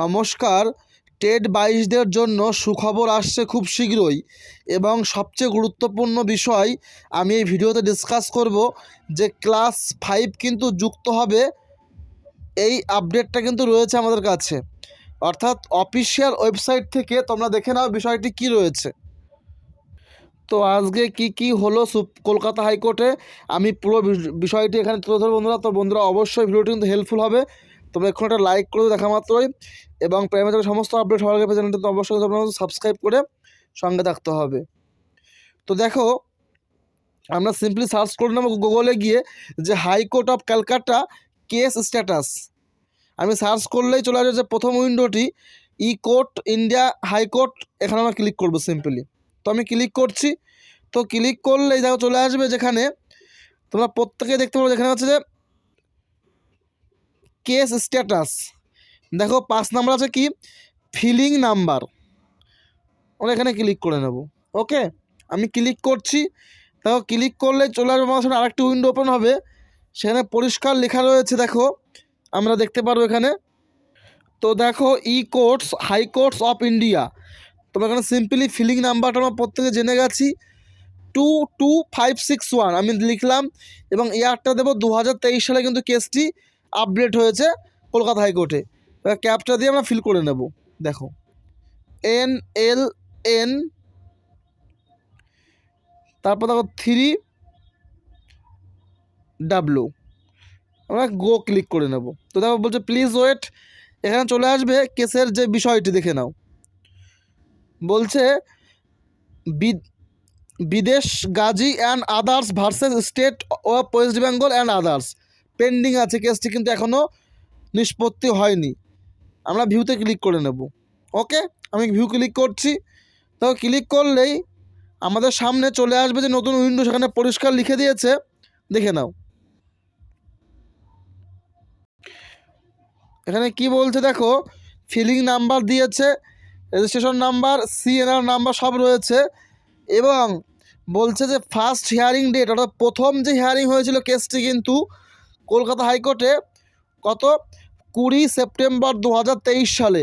নমস্কার। টেট বাইশদের জন্য সুখবর আসছে খুব শীঘ্রই। এবং সবচেয়ে গুরুত্বপূর্ণ বিষয় আমি এই ভিডিওতে ডিসকাস করব যে ক্লাস ফাইভ কিন্তু যুক্ত হবে, এই আপডেটটা কিন্তু রয়েছে আমাদের কাছে। অর্থাৎ অফিসিয়াল ওয়েবসাইট থেকে তোমরা দেখে নাও বিষয়টি কি রয়েছে। তো আজকে কি কি হলো কলকাতা হাইকোর্টে, আমি পুরো বিষয়টি এখানে তুলে ধরবো বন্ধুরা। তো বন্ধুরা, অবশ্যই ভিডিওটি কিন্তু হেল্পফুল হবে। তোমরা এখন একটা লাইক করে দেখা মাত্রই এবং প্রাইমারি সমস্ত আপডেট হওয়ার আগে চ্যানেলটি তো অবশ্যই তোমরা সাবস্ক্রাইব করে সঙ্গে থাকতে হবে। তো দেখো, আমরা সিম্পলি সার্চ করে নেব গুগলে গিয়ে যে high court of Calcutta case status আমি সার্চ করলেই চলে আসবে যে প্রথম উইন্ডোটি E court India high court এখানে আমরা ক্লিক করব সিম্পলি তো আমি ক্লিক করছি, তো ক্লিক করলেই দেখো চলে আসবে যেখানে তোমরা প্রত্যেকে দেখতে পারো যেখানে হচ্ছে যে কেস স্ট্যাটাস। দেখো, পাঁচ নাম্বার আছে কি? Filing number. আমরা এখানে ক্লিক করে নেব। ওকে? আমি ক্লিক করছি। দেখো, ক্লিক করলে চলে আসবে আমার সামনে আরেকটি উইন্ডো ওপেন হবে। সেখানে পরিষ্কার লেখা রয়েছে, দেখো। আমরা দেখতে পারব এখানে। তো দেখো, E courts, high courts of India. তোমরা এখানে সিম্পলি ফিলিং নাম্বারটা আমরা প্রত্যেকে জেনে গেছি। Two two, five, six, one. আমি লিখলাম এবং ইয়ারটা দেবো দু হাজার তেইশ সালে কিন্তু কেসটি আপডেট হয়েছে কলকাতা হাইকোর্টে। এবার ক্যাপটা দিয়ে আমরা ফিল করে নেব। দেখো। N L N. তারপর দেখো থ্রি ডাব্লু। আমরা গো ক্লিক করে নেব। তো দেখো বলছে, প্লিজ ওয়েট, এখানে চলে আসবে, কেসের যে বিষয়টি দেখে নাও। বলছে বিদ- বিদেশ, Gazi and others versus state of West Bengal and others. Pending আছে কেসটি কিন্তু এখনও নিষ্পত্তি হয়নি। আমরা ভিউতে ক্লিক করে নেব। ওকে আমি ভিউ ক্লিক করছি। তো ক্লিক করলেই আমাদের সামনে চলে আসবে যে নতুন উইন্ডো সেখানে পরিষ্কার লিখে দিয়েছে। দেখে নাও। এখানে কি বলছে দেখো? ফিলিং নাম্বার দিয়েছে রেজিস্ট্রেশন নাম্বার সিএনআর নাম্বার সব রয়েছে। এবং বলছে যে ফার্স্ট হিয়ারিং ডেট অর্থাৎ প্রথম যে হিয়ারিং হয়েছিল কেসটি কিন্তু কলকাতা হাইকোর্টে কত? কুড়ি সেপ্টেম্বর দু হাজার তেইশ সালে।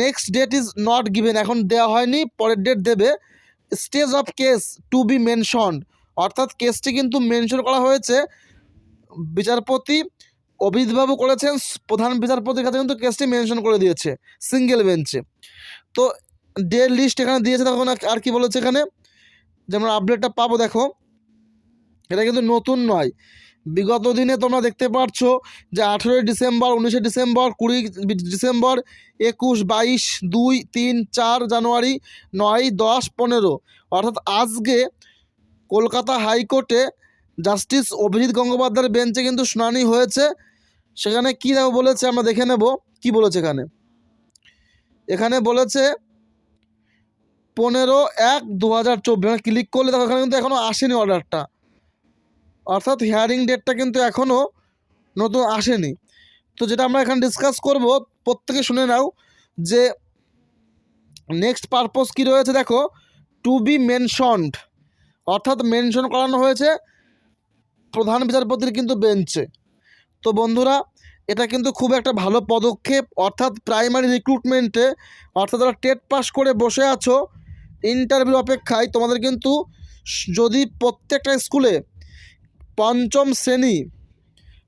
Next date is not given এখন দেওয়া হয়নি, পরের ডেট দেবে। Stage of case to be mentioned অর্থাৎ কেসটি কিন্তু মেনশন করা হয়েছে। বিচারপতি অভিজিৎবাবু করেছেন, প্রধান বিচারপতির কাছে কিন্তু কেসটি মেনশন করে দিয়েছে সিঙ্গেল বেঞ্চে তো ডেট লিস্ট এখানে দিয়েছে, তখন আর কি বলেছে এখানে? যে আমরা আপডেটটা পাবো, দেখো। এটা কিন্তু নতুন নয়। বিগত দিনে তোমরা দেখতে পাচ্ছ যে আঠেরোই ডিসেম্বর, উনিশে ডিসেম্বর, কুড়ি ডিসেম্বর, একুশ, বাইশ, দুই, তিন, চার জানুয়ারি, নয়, দশ, পনেরো। অর্থাৎ আজকে কলকাতা হাইকোর্টে জাস্টিস অভিজিৎ গঙ্গোপাধ্যায়ের বেঞ্চে কিন্তু শুনানি হয়েছে। সেখানে কী বলেছে আমরা দেখে নেব। কি বলেছে এখানে? এখানে বলেছে পনেরো এক দু হাজার চব্বিশ ক্লিক করলে দেখো এখানে কিন্তু এখনও আসেনি অর্ডারটা অর্থাৎ হিয়ারিং ডেটটা কিন্তু এখনও নতুন আসেনি। তো যেটা আমরা এখানে ডিসকাস করব, প্রত্যেকে শুনে নাও যে নেক্সট পারপোজ কী রয়েছে দেখো টু বি মেনশনড অর্থাৎ মেনশন করানো হয়েছে, প্রধান বিচারপতির কিন্তু বেঞ্চে তো বন্ধুরা, এটা কিন্তু খুব একটা ভালো পদক্ষেপ, অর্থাৎ প্রাইমারি রিক্রুটমেন্টে অর্থাৎ যারা টেট পাস করে বসে আছো ইন্টারভিউ অপেক্ষায় তোমাদের কিন্তু যদি প্রত্যেকটা স্কুলে পঞ্চম শ্রেণি,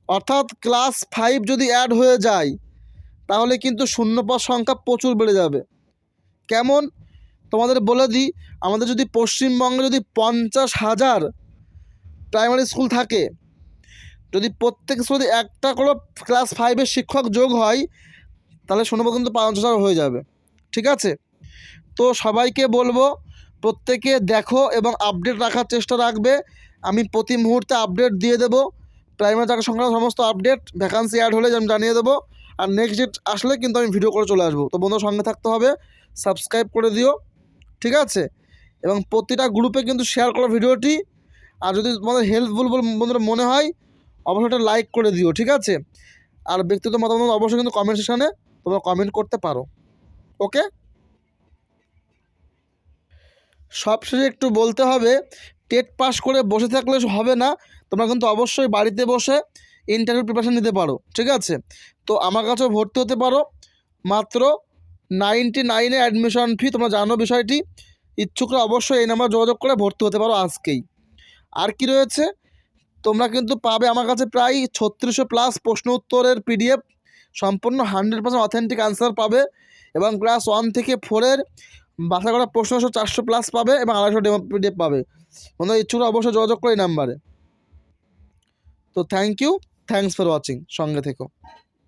অর্থাৎ ক্লাস ফাইভ যদি অ্যাড হয়ে যায়, তাহলে কিন্তু শূন্যপদ সংখ্যা প্রচুর বেড়ে যাবে। কেমন? তোমাদের বলে দিই, আমাদের যদি পশ্চিমবঙ্গে যদি পঞ্চাশ হাজার প্রাইমারি স্কুল থাকে, যদি প্রত্যেক স্কুলে একটা করে ক্লাস ফাইভের শিক্ষক যোগ হয়, তাহলে শূন্যপদ কিন্তু পাঁচ হাজার হয়ে যাবে। ঠিক আছে? তো সবাইকে বলব, প্রত্যেকে দেখো এবং আপডেট রাখার চেষ্টা রাখবে। আমি প্রতি মুহূর্তে আপডেট দিয়ে দেবো। প্রাইমারি চাকরি সংক্রান্ত সমস্ত আপডেট ভ্যাকান্সি অ্যাড হলে আমি জানিয়ে দেবো। আর নেক্সট ডেট আসলে কিন্তু আমি ভিডিও করে চলে আসব। তো বন্ধুর, সঙ্গে থাকতে হবে। সাবস্ক্রাইব করে দিও। ঠিক আছে? এবং প্রতিটা গ্রুপে কিন্তু শেয়ার করো ভিডিওটি আর যদি তোমাদের হেল্পফুল বলে বন্ধুরা মনে হয়, অবশ্যই একটা লাইক করে দিও। ঠিক আছে? আর ব্যক্তিগত মতামত অবশ্যই কিন্তু কমেন্ট সেকশানে তোমরা কমেন্ট করতে পারো। ওকে সবশেষে একটু বলতে হবে টেট পাস করে বসে থাকলে হবে না। তোমরা কিন্তু অবশ্যই বাড়িতে বসে ইন্টারভিউ প্রিপারেশান নিতে পারো, ঠিক আছে? তো আমার কাছেও ভর্তি হতে পারো। মাত্র নাইনটি নাইনে অ্যাডমিশন ফি তোমরা জানো বিষয়টি। ইচ্ছুকরা অবশ্যই এই নাম্বার যোগাযোগ করে ভর্তি হতে পারো আজকেই। আর কি রয়েছে? তোমরা কিন্তু পাবে আমার কাছে প্রায় ছত্রিশশো প্লাস প্রশ্ন উত্তরের পিডিএফ সম্পূর্ণ হান্ড্রেড পার্সেন্ট অথেন্টিক আনসার পাবে এবং ক্লাস ওয়ান থেকে ফোরের বাসা করা প্রশ্ন চারশো প্লাস পাবে এবং আড়াইশো ডেমো পাবে। বন্ধুরা ইচ্ছুকরা অবশ্যই যোগাযোগ করে এই নাম্বারে তো thank you thanks for watching সঙ্গে থেকো।